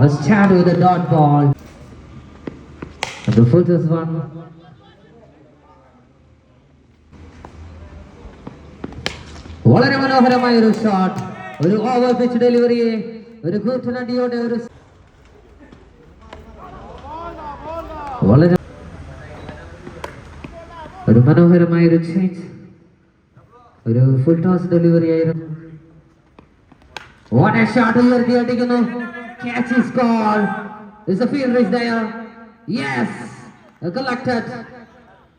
A start with a dot ball. And the foot is one. വളരെ മനോഹരമായ ഒരു shot ഒരു ഓവർ പിച്ച് ഡെലിവറിയെ ഒരു കൂറ്റനടിയോടെ ഒരു വളരെ ഒരു മനോഹരമായ ഒരു ചേഞ്ച് ഒരു ഫുൾ ടോസ് ഡെലിവറി ആയിരുന്നു. A shot ഉയർത്തി അടിക്കുന്നു. Catch is called. Is the field reach there? Yes. Collected.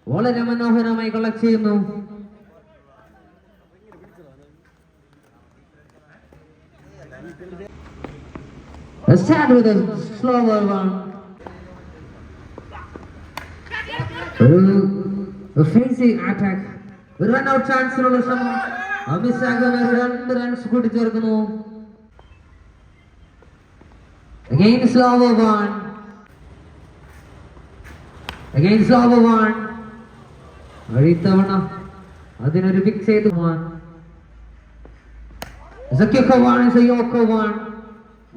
വളരെ മനോഹരമായി കളക്ട് ചെയ്യുന്നു Let's start with a slower one. ഒരു ഫേസിംഗ് അറ്റാക്ക് ഒരു റൺ ഔട്ട് ചാൻസിനുള്ള ശ്രമം അഭിഷേകൻ ഒരു രണ്ട് റൺസ് കൂടി ചേർക്കുന്നു Again slower one. Again slower one. ഇത്തവണ അതിനൊരു ഫിക്സ് ചെയ്ത്.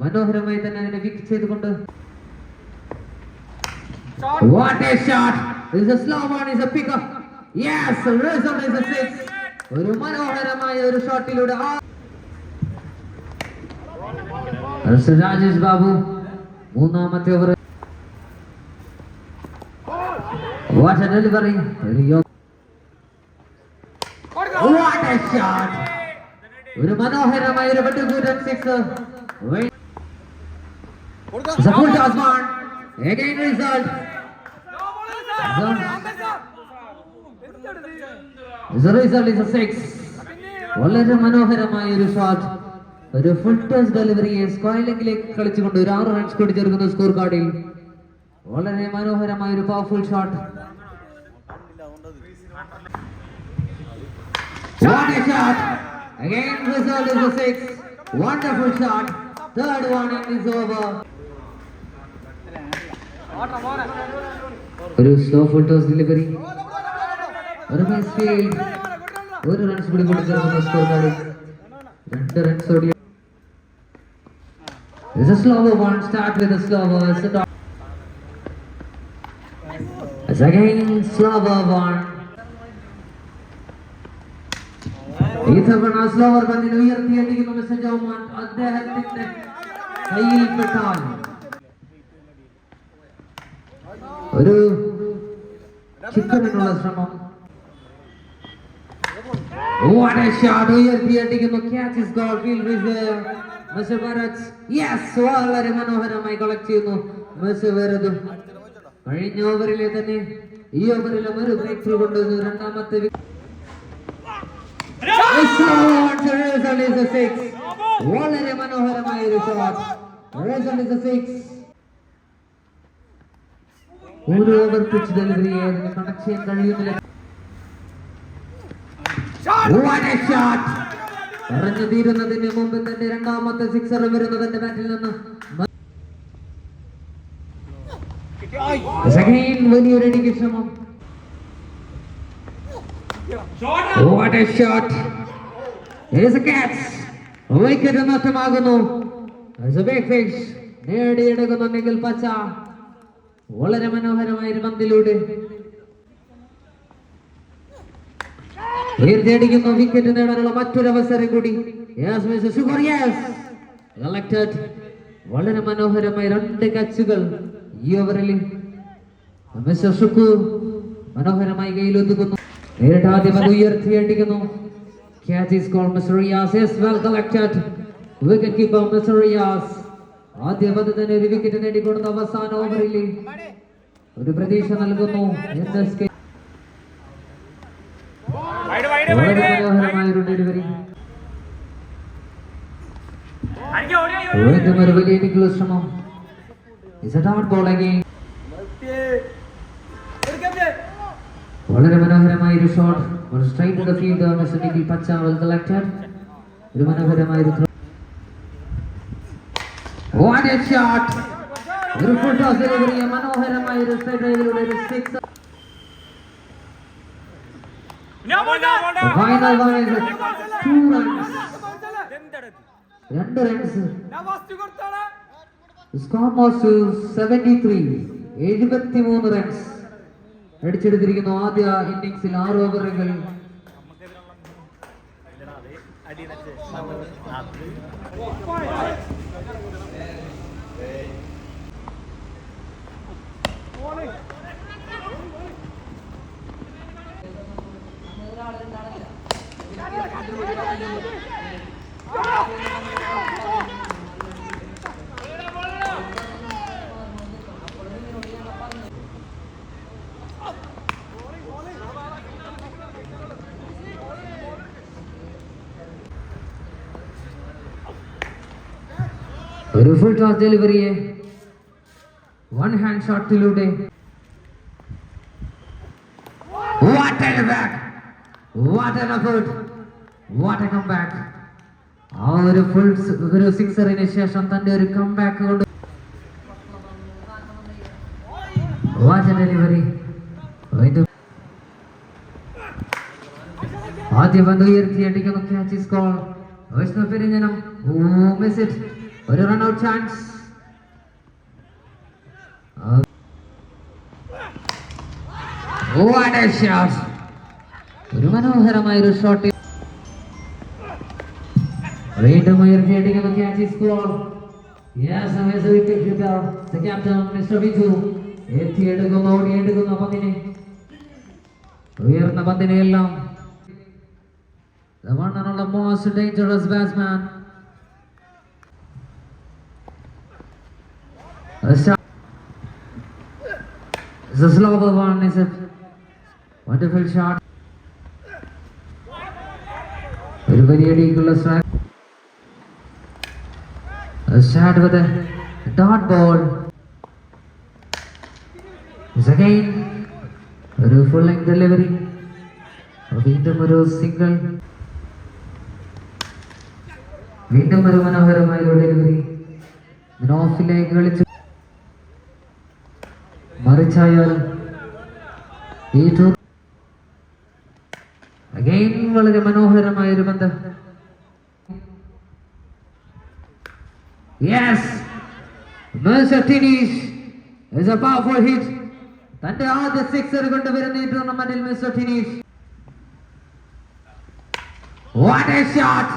മനോഹരമായി തന്നെ അതിനെ ഫിക്സ് ചെയ്തുകൊണ്ട് What a shot! It's a slow one, is a picker. Yes, result is a six. ഒരു മനോഹരമായ ഒരു ഷോട്ടിലൂടെ രാജേഷ് ബാബു മൂന്നാമത്തെ ഓവർ delivery! ഒരു യോ- What a shot! ഒരു മനോഹരമായ ഒരു വെട്ടുകൂറ്റൻ six one. Again result. The result is a six. വളരെ മനോഹരമായ ഒരു ഷോട്ട് ഒരു ഫുൾ ടോസ് ഡെലിവറിയെ സ്ക്വയർ ലെഗിലേക്ക് കളിച്ചുകൊണ്ട് ഒരു ആറ് റൺസ് കൂടി ചേർക്കുന്നു സ്കോർ കാർഡിൽ വളരെ മനോഹരമായ ഒരു powerful shot What a shot! Again, result is a six. Wonderful shot. Third. ഒരു സ്ലോ ഫുൾ ടോസ് ഡെലിവറി ഒരു മിസ് ഫീൽഡ് ഒരു റൺസ് കൂടി കൂടി ചേർക്കുന്ന സ്കോർ കാർഡിൽ രണ്ട് റൺസ് ഓടി It's a slower one. Start with a slower. It's a dot. It's again slower one. ഈ തവണ സ്ലോവർ പന്തിന് ഉയർത്തിയടിക്കുന്ന മെസ്സേജ് ആവുമാൻ അദ്ദേഹത്തിന്റെ കയ്യിൽപ്പെട്ടാൽ ഒരു ചിക്കനുള്ള ശ്രമം What a shot ഉയർത്തിയടിക്കുന്നു catch is call field reserve yes വളരെ മനോഹരമായി കളക്ട് ചെയ്യുന്നു. മെസ്സി കഴിഞ്ഞ ഓവറിലെ തന്നെ ഈ ഓവറിലും ഒരു ബ്രേക്ക് ത്രൂ കൊണ്ടുവന്നു രണ്ടാമത്തെ. വളരെ മനോഹരമായ ഒരു ഷോട്ട് ഒരു ഓവർ പിച്ച് ഡെലിവറി കണക്ട് ചെയ്യാൻ കഴിയുന്നില്ല. What a shot! പറഞ്ഞു തീരുന്നതിന് മുമ്പ് രണ്ടാമത്തെ സിക്സർ വരുന്നു തന്റെ ബാറ്റിൽ നിന്ന്. വലിയൊരടിക്ക് ശ്രമം. വിക്കറ്റ് നഷ്ടമാകുന്നു. It's a big fish. നേടിയെടുക്കുന്നു പച്ച. വളരെ മനോഹരമായ ഒരു പന്തിലൂടെ. ഉയർത്തിയടിക്കുന്നു വിക്കറ്റ് നേടാനുള്ള മറ്റൊരു അവസരം കൂടി. വളരെ മനോഹരമായി രണ്ട് കച്ചുകൾ ഈ ഓവറിൽ മനോഹരമായി കയ്യിലൊതുക്കുന്നു. നേരിട്ട് ആദ്യം ഉയർത്തിയടിക്കുന്നു. Catch is call mister well wicket keeper mister ആദ്യ തന്നെ ഒരു വിക്കറ്റ് അവസാന ഓവറിൽ ഒരു പ്രതീക്ഷ നൽകുന്നു. എസ് കെ മനോഹരമായ ഒരു ഡെലിവറി. വീണ്ടും ഒരു വലിയ ശ്രമം. വളരെ മനോഹരമായ ഒരു ഷോട്ട് ഒരു straight to the field Nikhil പച്ച വെൽ കളക്റ്റഡ് ഒരു മനോഹരമായ ഒരു throw. വാട്ട് എ ഷോട്ട് ഒരു ഫുൾ ടോസ് ഡെലിവറി മനോഹരമായ ഒരു സ്ട്രൈറ്റ് ഡ്രൈവിലൂടെ ഒരു സിക്സ് ഫൈനൽ ടു റൺസ് രണ്ട് runs score most seventy three എഴുപത്തി മൂന്ന് റൺസ് അടിച്ചെടുത്തിരിക്കുന്നു ആദ്യ ഇന്നിംഗ്സിൽ ആറ് ഓവറുകൾ ഒരു ഫുൾ ടോസ് ഡെലിവറിയെ വൺ ഹാൻഡ് ഷോട്ടിലൂടെ What an back! What an effort! What a comeback! ആ ഒരു ഫുൾ ഒരു സിക്സറിന് ശേഷം തന്റെ ഒരു കംബാക്ക് കൊണ്ട് വാച്ച് ഡെലിവറി ആദ്യ പന്ത് ഉയർത്തി അടിക്കുന്ന catch score Vaishnav Perinjanam oh it ഒരു റൺഔട്ട് ചാൻസ് ഒരു മനോഹരമായ ഒരു ഷോട്ട് വീണ്ടും ഉയർത്തിയടിക്കുന്ന catch score up, the captain, Mr. Viju, എത്തിയെടുക്കുന്നു ഓടിയെടുക്കുന്ന പന്തിനെ. ഉയർന്ന പന്തിനെ എല്ലാം The one and only most dangerous batsman. It's a one, is a Wonderful shot. ഒരു വലിയ അടിക്കുള്ള a dot ball. Is again ഒരു full length delivery. വീണ്ടും ഒരു സിംഗിൾ വീണ്ടും ഒരു മനോഹരമായ ഒരു ഡെലിവറി ഓഫിലേക്ക് കളിച്ചു മറിച്ചായാലും ടൂർ അഗൈൻ വളരെ മനോഹരമായ ഒരു ബന്ധം. Yes Tinish is a powerful hit. തന്റെ ആദ്യ സിക്സർ കൊണ്ടുവരുന്ന ഈ ടൂർണമെന്റിൽ mister what a shot!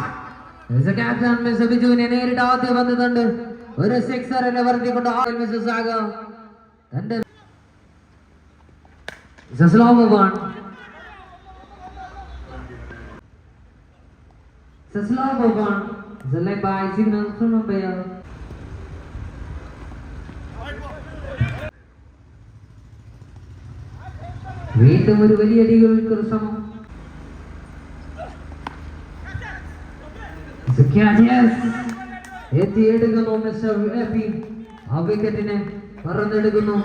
As a captain, Mr. ബിജുവിനെ നേരിട്ട് ആദ്യം വന്നിട്ടുണ്ട്. ഒരു സിക്സറിനെ വർദ്ധിക്കൊണ്ട് മിസ്റ്റർ സാഗ തന്റെ It's a slow one. It's a slow one. It's a leg by signal from umpire. വീണ്ടും ഒരു വലിയ അടികൾക്ക് ശ്രമം എത്തിയെടുക്കുന്നു മിസ്റ്റർ എപ്പി ആ വിക്കറ്റിനെ പറന്നെടുക്കുന്നു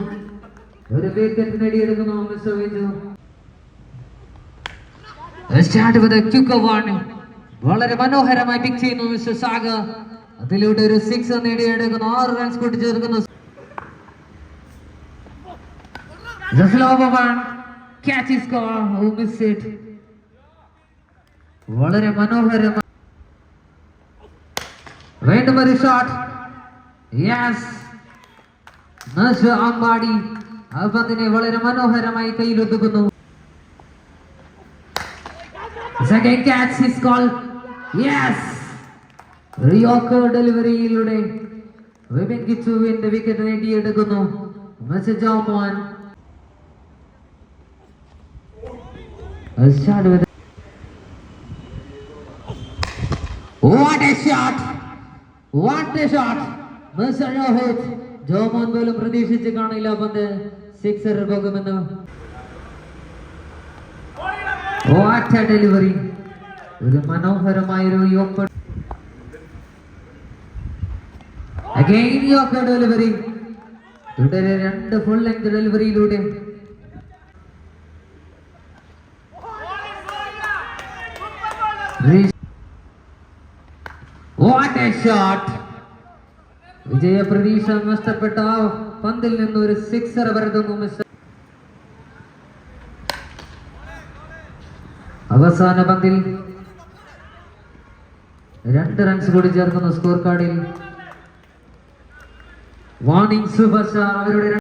സ്റ്റാർട്ട് വിത്ത് ക്യുക്ക് വൺ വളരെ മനോഹരമായി പിക്ക് ചെയ്യുന്നു മിസ്റ്റർ സാഗർ. അതിലൂടെ ഒരു സിക്സ് നേടിയെടുക്കുന്നു ആറ് റൺസ് കൂട്ടിച്ചേർക്കുന്നു. വളരെ മനോഹരമായി ഷോട്ട് ആ പന്തിനെ വളരെ മനോഹരമായി കയ്യിലൊതുക്കുന്നു. Second catch his call yes റിയോക്കോ ഡെലിവറിയിലൂടെ വിപിൻ കിച്ചുവിന്റെ wicket നേടിയെടുക്കുന്നു. Message Start with What a shot! What a shot! Rohit Jomon പോലും പ്രതീക്ഷിച്ച് കാണില്ല പന്ത്. സിക്സർ പോകുമെന്ന്? വാട്ട് ഡെലിവറി ഒരു മനോഹരമായ ഒരു യോക്കർ അഗൈൻ യോക്കർ ഡെലിവറി തുടരെ രണ്ട് ഫുൾ ലെങ്ത് ഡെലിവറിയിലൂടെ വാട്ട് എ ഷോട്ട് വിജയ പ്രതീക്ഷ നഷ്ടപ്പെട്ട? പന്തിൽ നിന്ന് ഒരു സിക്സർ വരുന്നു മിസ്റ്റർ അവസാന പന്തിൽ രണ്ട് റൺസ് കൂടി ചേർക്കുന്നു സ്കോർ കാർഡിൽ വാണിംഗ് സൂപ്പർ അവരുടെ